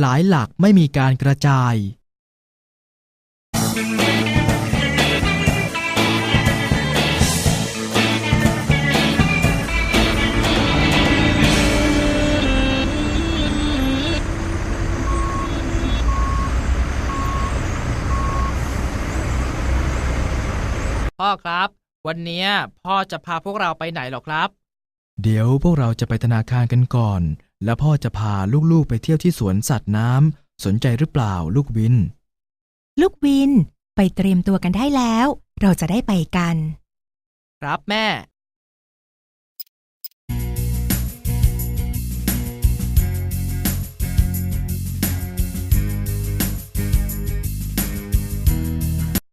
หลายหลักไม่มีการกระจาย พ่อครับ วันเนี้ยพ่อจะพาพวกเราไปไหนหรอครับ เดี๋ยวพวกเราจะไปธนาคารกันก่อน แล้วพ่อจะพาลูกๆไปเที่ยวที่สวนสัตว์น้ำสนใจหรือเปล่าลูกวิน ลูกวินไปเตรียมตัวกันได้แล้ว เราจะได้ไปกัน ครับแม่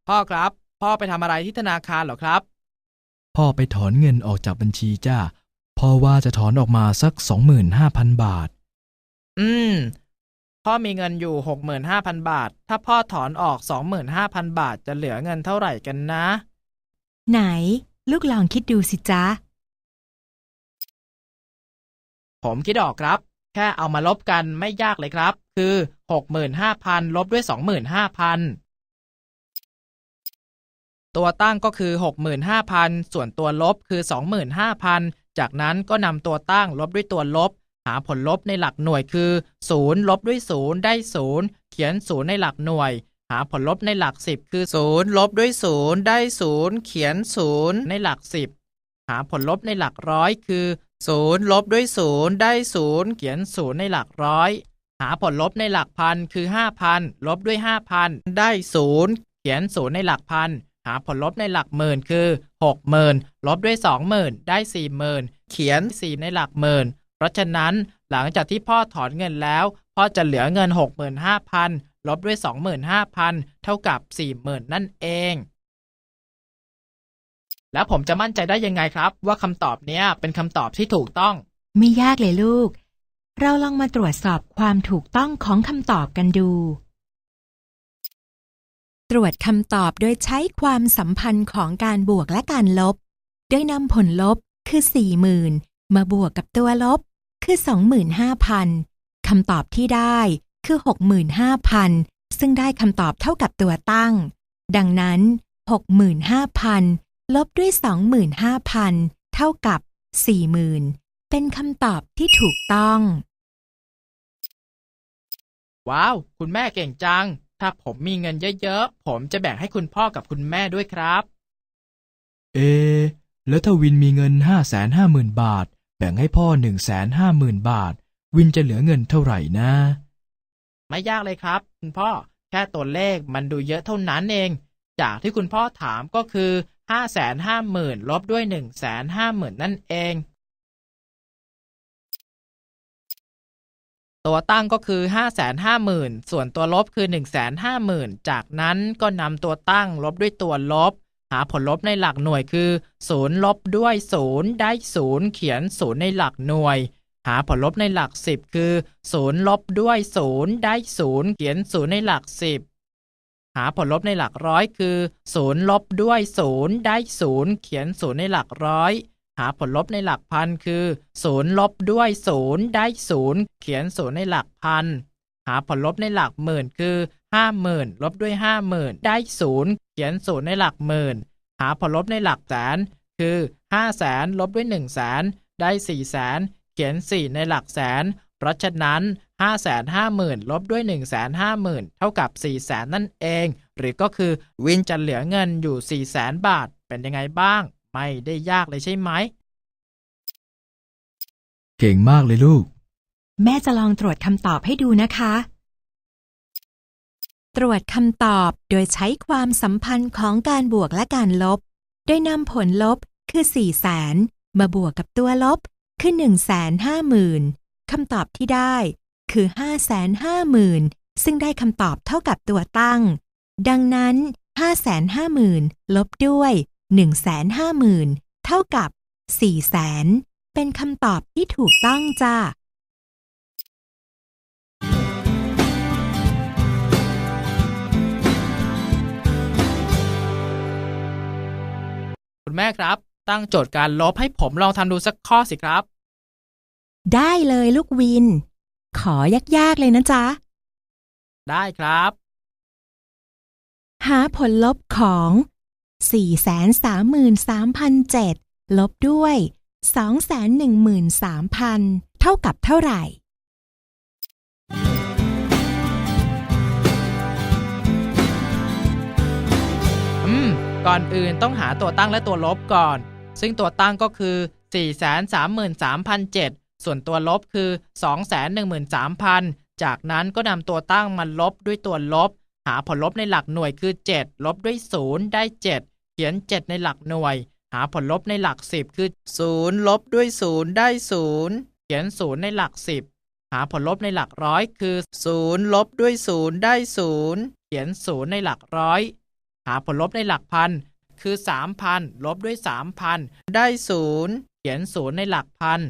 พ่อครับ พ่อไปทำอะไรที่ธนาคารเหรอครับ พ่อไปถอนเงินออกจากบัญชีจ้า พ่อว่าจะถอนออกมาสักสองหมื่นห้าพันบาท อืม พ่อมีเงินอยู่หกหมื่นห้าพันบาท ถ้าพ่อถอนออกสองหมื่นห้าพันบาทจะเหลือเงินเท่าไหร่กันนะ ไหน ลูกลองคิดดูสิจ๊ะ ผมคิดออกครับ แค่เอามาลบกันไม่ยากเลยครับ คือหกหมื่นห้าพันลบด้วยสองหมื่นห้าพันตัวตั้งก็คือหกหมื่นห้าพันส่วนตัวลบคือสองหมื่นห้าพัน จากนั้นก็นำตัวตั้งลบด้วยตัวลบ หาผลลบในหลักหน่วยคือศูนย์ลบด้วยศูนย์ได้ศูนย์เขียนศูนย์ในหลักหน่วย หาผลลบในหลักสิบคือศูนย์ลบด้วยศูนย์ได้ศูนย์เขียนศูนย์ในหลักสิบหาผลลบในหลักร้อยคือศูนย์ลบด้วยศูนย์ได้ศูนย์เขียนศูนย์ในหลักร้อย หาผลลบในหลักพันคือห้าพันลบด้วยห้าพันได้ศูนย์เขียนศูนย์ในหลักพัน หาผลลบในหลักหมื่นคือหกหมื่นลบด้วยสองหมื่นได้สี่หมื่นเขียนสี่ในหลักหมื่น เพราะฉะนั้นหลังจากที่พ่อถอนเงินแล้ว พ่อจะเหลือเงินหกหมื่นห้าพันลบด้วยสองหมื่นห้าพันเท่ากับสี่หมื่นนั่นเอง แล้วผมจะมั่นใจได้ยังไงครับ ว่าคำตอบนี้เป็นคำตอบที่ถูกต้อง ไม่ยากเลยลูก เราลองมาตรวจสอบความถูกต้องของคำตอบกันดู ตรวจคำตอบโดยใช้ความสัมพันธ์ของการบวกและการลบ โดยนำผลลบคือ 40,000 มาบวกกับตัวลบคือ 25,000 คำตอบที่ได้คือ 65,000 ซึ่งได้คำตอบเท่ากับตัวตั้ง ดังนั้น 65,000 ลบด้วย 25,000 เท่ากับ 40,000 เป็นคำตอบที่ถูกต้อง ว้าว คุณแม่เก่งจัง ถ้าผมมีเงินเยอะๆ ผมจะแบ่งให้คุณพ่อกับคุณแม่ด้วยครับ เอะแล้วถ้าวินมีเงิน550,000บาท แบ่งให้พ่อ150,000บาท วินจะเหลือเงินเท่าไหร่นะ ไม่ยากเลยครับ คุณพ่อ แค่ตัวเลขมันดูเยอะเท่านั้นเอง จากที่คุณพ่อถามก็คือห้าแสนห้าหมื่นลบด้วยหนึ่งแสนห้าหมื่นนั่นเอง ตัวตั้งก็คือห้าแสนห้าหมื่นส่วนตัวลบคือหนึ่งแสนห้าหมื่นจากนั้นก็นำตัวตั้งลบด้วยตัวลบ หาผลลบในหลักหน่วยคือศูนย์ลบด้วยศูนย์ได้ศูนย์เขียนศูนย์ในหลักหน่วย หาผลลบในหลักสิบคือศูนย์ลบด้วยศูนย์ได้ศูนย์เขียนศูนย์ในหลักสิบหาผลลบในหลักร้อยคือศูนย์ลบด้วยศูนย์ได้ศูนย์เขียนศูนย์ในหลักร้อย หาผลลบในหลักพันคือศูนย์ลบด้วยศูนย์ได้ศูนย์เขียนศูนย์ในหลักพัน หาผลลบในหลักหมื่นคือห้าหมื่นลบด้วยห้าหมื่นได้ศูนย์เขียนศูนย์ในหลักหมื่น หาผลลบในหลักแสนคือห้าแสนลบด้วยหนึ่งแสนได้สี่แสนเขียนสี่ในหลักแสน เพราะฉะนั้นห้าแสนห้าหมื่นลบด้วยหนึ่งแสนห้าหมื่นเท่ากับสี่แสนนั่นเอง หรือก็คือวินจะเหลือเงินอยู่สี่แสนบาทเป็นยังไงบ้าง ไม่ได้ยากเลยใช่ไหม เก่งมากเลยลูก แม่จะลองตรวจคำตอบให้ดูนะคะ ตรวจคำตอบโดยใช้ความสัมพันธ์ของการบวกและการลบ โดยนำผลลบคือ4แสนมาบวกกับตัวลบคือ 1 5 0 0 0 0คำตอบที่ได้คือ 5 5 0 0 0 0 ซึ่งได้คำตอบเท่ากับตัวตั้ง ดังนั้น 5 5 0 0 0 0 ลบด้วย 1 5 0 0 0 0 เท่ากับ4แสนเป็นคำตอบที่ถูกต้องจ้าคุณแม่ครับ ตั้งโจทย์การลบให้ผมลองทำดูสักข้อสิครับ ได้เลยลูกวิน ขอยากๆเลยนะจ๊ะ ได้ครับ หาผลลบของ 433,007 ลบด้วย 213,000 เท่ากับเท่าไหร่ อืม ก่อนอื่นต้องหาตัวตั้งและตัวลบก่อน ซึ่งตัวตั้งก็คือ 433,007 ส่วนตัวลบคือ 213,000 จากนั้นก็นำตัวตั้งมาลบด้วยตัวลบ หาผลลบในหลักหน่วยคือ 7 ลบด้วย 0 ได้ 7 เขียน 7 ในหลักหน่วย หาผลลบในหลัก 10 คือ 0 ลบด้วย 0 ได้ 0 เขียน 0 ในหลัก 10 หาผลลบในหลักร้อยคือ 0 ลบด้วย 0 ได้ 0 เขียน 0 ในหลักร้อย หาผลลบในหลักพันคือ 3,000 ลบด้วย 3,000 ได้ 0 เขียน 0 ในหลักพัน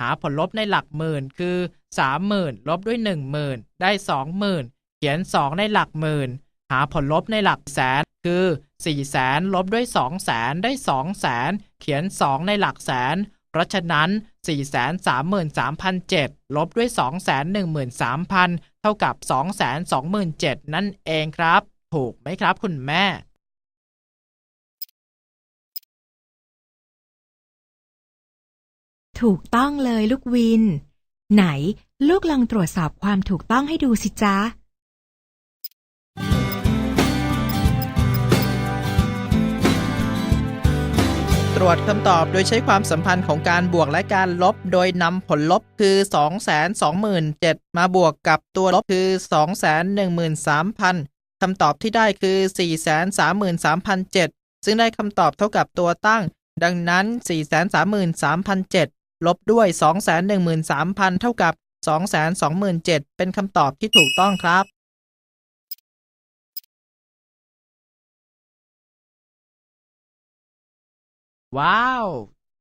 หาผลลบในหลักหมื่นคือ 30,000 ลบด้วย 10,000 ได้ 20,000 ขียน 2 ในหลักหมื่น หาผลลบในหลักแสน คือ400,000ลบด้วย200,000ได้200,000เขียน 2 ในหลักแสน เพราะฉะนั้น 433,007ลบด้วย 213,000 เท่ากับ 227,000 นั่นเองครับ ถูกไหมครับคุณแม่ถูกต้องเลยลูกวิน ไหนลูกลองตรวจสอบความถูกต้องให้ดูสิจ๊ะ ตรวจคำตอบโดยใช้ความสัมพันธ์ของการบวกและการลบ โดยนำผลลบคือ 227,000 มาบวกกับตัวลบคือ 213,000 คำตอบที่ได้คือ 433,007 ซึ่งได้คำตอบเท่ากับตัวตั้ง ดังนั้น 433,007 ลบด้วย 213,000 เท่ากับ 227,000 เป็นคำตอบที่ถูกต้องครับ ว้าว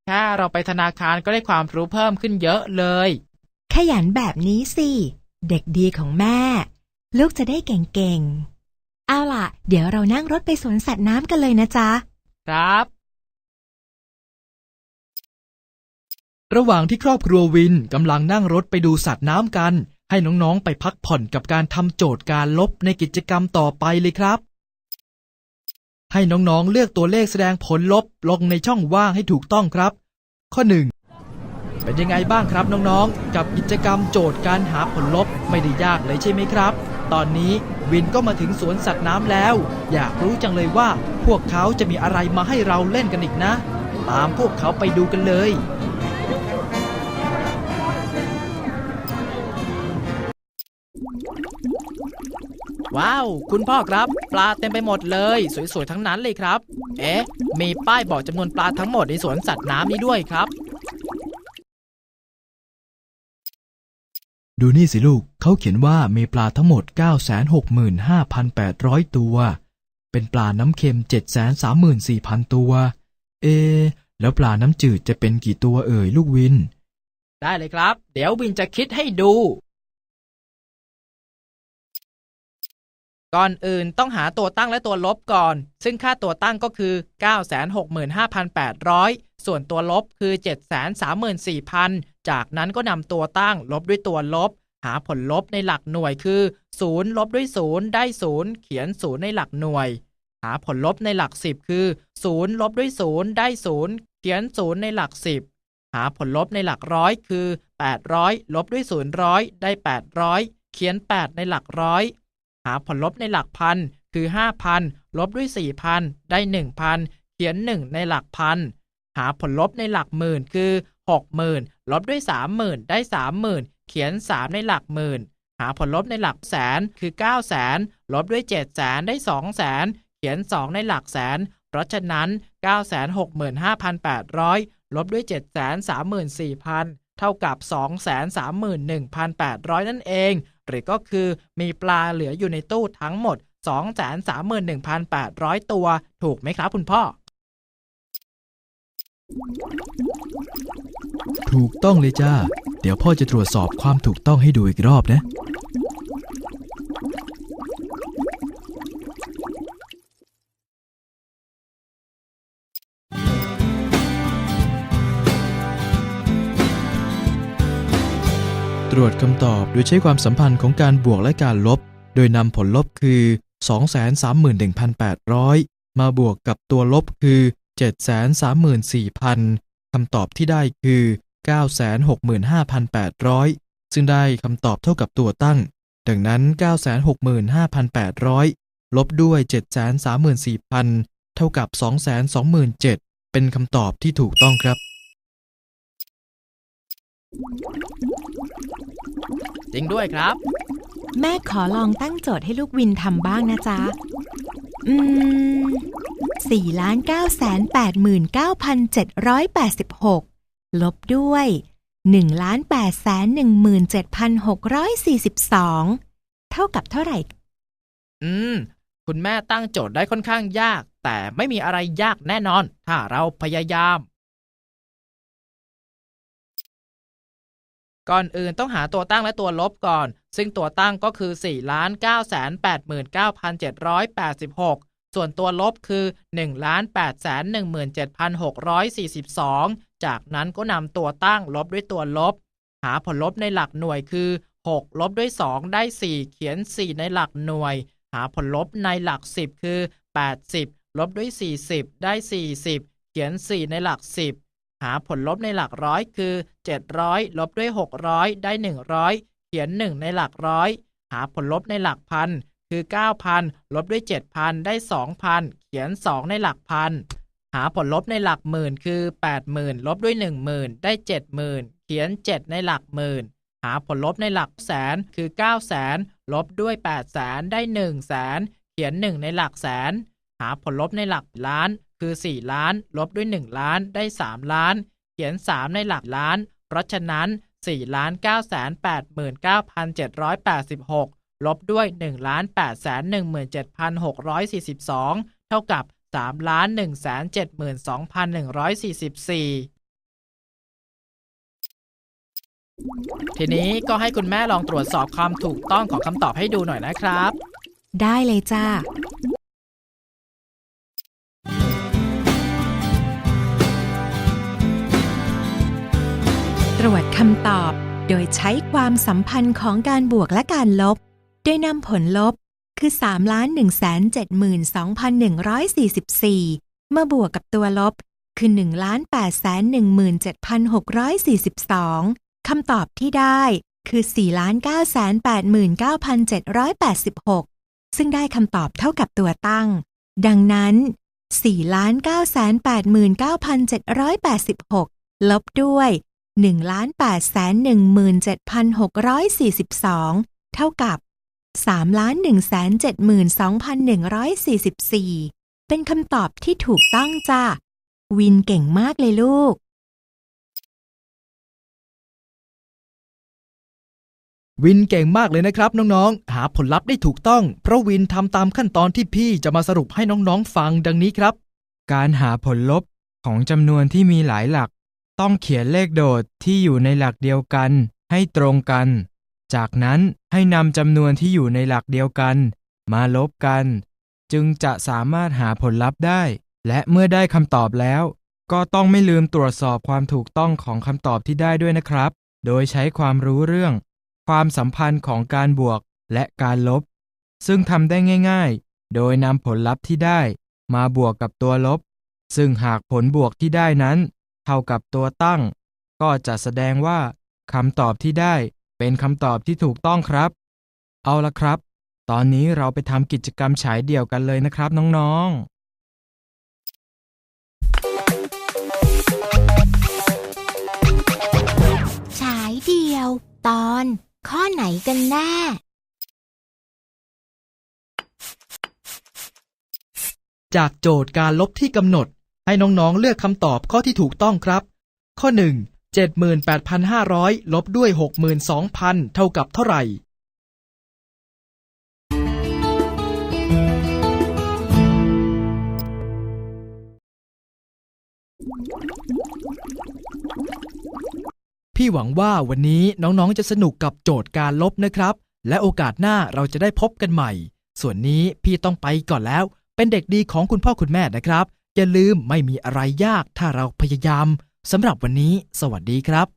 แค่เราไปธนาคารก็ได้ความรู้เพิ่มขึ้นเยอะเลย ขยันแบบนี้สิ เด็กดีของแม่ ลูกจะได้เก่งๆ เอาล่ะ เดี๋ยวเรานั่งรถไปสวนสัตว์น้ำกันเลยนะจ๊ะ ครับ ระหว่างที่ครอบครัววินกำลังนั่งรถไปดูสัตว์น้ำกัน ให้น้องๆ ไปพักผ่อนกับการทำโจทย์การลบในกิจกรรมต่อไปเลยครับ ให้น้องๆ เลือกตัวเลขแสดงผลลบลงในช่องว่างให้ถูกต้องครับ ข้อ 1 เป็นยังไงบ้างครับน้องๆ กับกิจกรรมโจทย์การหาผลลบไม่ได้ยากเลยใช่ไหมครับ ตอนนี้วินก็มาถึงสวนสัตว์น้ำแล้ว อยากรู้จังเลยว่าพวกเขาจะมีอะไรมาให้เราเล่นกันอีกนะ ตามพวกเขาไปดูกันเลย ว้าว คุณพ่อครับ ปลาเต็มไปหมดเลย สวยๆทั้งนั้นเลยครับ เอ๊ะ มีป้ายบอกจำนวนปลาทั้งหมดในสวนสัตว์น้ำนี้ด้วยครับ ดูนี่สิลูกเขาเขียนว่ามีปลาทั้งหมด 965,800 ตัว เป็นปลาน้ำเค็ม 734,000 ตัว เอะแล้วปลาน้ำจืดจะเป็นกี่ตัวเอ่ยลูกวิน ได้เลยครับ เดี๋ยววินจะคิดให้ดู ก่อนอื่นต้องหาตัวตั้งและตัวลบก่อน ซึ่งค่าตัวตั้งก็คือ 965,800 ส่วนตัวลบคือ 734,000 จากนั้นก็นำตัวตั้งลบด้วยตัวลบ หาผลลบในหลักหน่วยคือ 0 ลบด้วย 0 ได้ 0 เขียน 0 ในหลักหน่วย หาผลลบในหลัก 10 คือ 0 ลบด้วย 0 ได้ 0 เขียน 0 ในหลัก 10 หาผลลบในหลักร้อยคือ 800 ลบด้วย000ได้ 800 เขียน 8 ในหลักร้อย หาผลลบในหลักพัน คือ 5,000 ลบด้วย 4,000 ได้ 1,000 เขียน 1 ในหลักพัน หาผลลบในหลักหมื่นคือ 60,000 ลบด้วย 30,000 ได้ 30,000 เขียน 3 ในหลักหมื่น หาผลลบในหลักแสนคือ 900,000 ลบด้วย 700,000 ได้ 200,000 เขียน 2 ในหลักแสน เพราะฉะนั้น 965,800 ลบด้วย 734,000 เท่ากับ 231,800 นั่นเอง หรือก็คือมีปลาเหลืออยู่ในตู้ทั้งหมด 231,800 ตัว ถูกไหมครับคุณพ่อ ถูกต้องเลยจ้า เดี๋ยวพ่อจะตรวจสอบความถูกต้องให้ดูอีกรอบนะ ตรวจคำตอบโดยใช้ความสัมพันธ์ของการบวกและการลบ โดยนำผลลบคือ 231,800 มาบวกกับตัวลบคือ 734,000 คำตอบที่ได้คือ 965,800 ซึ่งได้คำตอบเท่ากับตัวตั้ง ดังนั้น 965,800 ลบด้วย 734,000 เท่ากับ 227,000 เป็นคำตอบที่ถูกต้องครับ จริงด้วยครับ แม่ขอลองตั้งโจทย์ให้ลูกวินทำบ้างนะจ๊ะ อืมสี่ล้านเก้าแสนแปดหมื่นเก้าพันเจ็ดร้อยแปดสิบหกลบด้วยหนึ่งล้านแปดแสนหนึ่งหมื่นเจ็ดพันหกร้อยสี่สิบสองเท่ากับเท่าไหร่ อืม คุณแม่ตั้งโจทย์ได้ค่อนข้างยาก แต่ไม่มีอะไรยากแน่นอน ถ้าเราพยายาม ก่อนอื่นต้องหาตัวตั้งและตัวลบก่อน ซึ่งตัวตั้งก็คือ 4 9 8 9 7 8 6 ส่วนตัวลบคือ 1 8 1 7 6 4 2 จากนั้นก็นำตัวตั้งลบด้วยตัวลบ หาผลลบในหลักหน่วยคือ 6 ลบด้วย 2 ได้ 4 เขียน 4 ในหลักหน่วย หาผลลบในหลัก 10 คือ 80 ลบด้วย 40 ได้ 40 เขียน 4 ในหลัก 10 หาผลลบในหลักร้อยคือ 700 ลบด้วย 600 ได้ 100 เขียน 1 ในหลักร้อย หาผลลบในหลักพัน คือ 9,000 ลบด้วย 7,000 ได้ 2,000 เขียน 2 ในหลักพัน หาผลลบในหลักหมื่น คือ 80,000 ลบด้วย 10,000 ได้ 70,000 เขียน 7 ในหลักหมื่น หาผลลบในหลักแสน คือ 900,000 ลบด้วย 800,000 ได้ 100,000 เขียน 1 ในหลักแสน หาผลลบในหลักล้าน คือ 4 ล้าน ลบด้วย 1 ล้าน ได้ 3 ล้านเขียน 3 ในหลักล้าน ราะฉะนั้น 4,989,786 ลบด้วย 1,817,642 เท่ากับ 3,172,144ทีนี้ก็ให้คุณแม่ลองตรวจสอบความถูกต้องของคำตอบให้ดูหน่อยนะครับ ได้เลยจ้า รวจคำตอบโดยใช้ความสัมพันธ์ของการบวกและการลบ โดยนำผลลบคือ 3 1 7 2 1 4 4 มาบวกกับตัวลบคือ 1 8 1 7 6 4 2 คำตอบที่ได้คือ 4 9 8 9 7 8 6 ซึ่งได้คำตอบเท่ากับตัวตั้ง ดังนั้น 4 9 8 9 7 8 6 ลบด้วย 1 8 1 7 6 4 2 เท่ากับ 3 1 7 2 1 4 4 เป็นคำตอบที่ถูกต้องจ้ะวินเก่งมากเลยลูก วินเก่งมากเลยนะครับน้องๆ หาผลลัพธ์ได้ถูกต้อง เพราะวินทำตามขั้นตอนที่พี่จะมาสรุปให้น้องๆ ฟังดังนี้ครับ การหาผลลบของจำนวนที่มีหลายหลัก ต้องเขียนเลขโดดที่อยู่ในหลักเดียวกัน ให้ตรงกัน จากนั้นให้นำจำนวนที่อยู่ในหลักเดียวกัน มาลบกัน จึงจะสามารถหาผลลัพธ์ได้ และเมื่อได้คำตอบแล้ว ก็ต้องไม่ลืมตรวจสอบความถูกต้องของคำตอบที่ได้ด้วยนะครับ โดยใช้ความรู้เรื่อง ความสัมพันธ์ของการบวกและการลบ ซึ่งทำได้ง่าย ๆ โดยนำผลลัพธ์ที่ได้ มาบวกกับตัวลบ ซึ่งหากผลบวกที่ได้นั้น เท่ากับตัวตั้ง ก็จะแสดงว่าคำตอบที่ได้เป็นคำตอบที่ถูกต้องครับ เอาละครับ ตอนนี้เราไปทำกิจกรรมฉายเดี่ยวกันเลยนะครับน้องๆฉายเดียว ตอนข้อไหนกันแน่ จากโจทย์การลบที่กำหนด ให้น้องๆเลือกคำตอบข้อที่ถูกต้องครับ ข้อ 1 78,500 ลบด้วย 62,000 เท่ากับเท่าไหร่ พี่หวังว่าวันนี้น้องๆจะสนุกกับโจทย์การลบนะครับ และโอกาสหน้าเราจะได้พบกันใหม่ ส่วนนี้พี่ต้องไปก่อนแล้ว เป็นเด็กดีของคุณพ่อคุณแม่นะครับ อย่าลืมไม่มีอะไรยากถ้าเราพยายามสำหรับวันนี้ สวัสดีครับ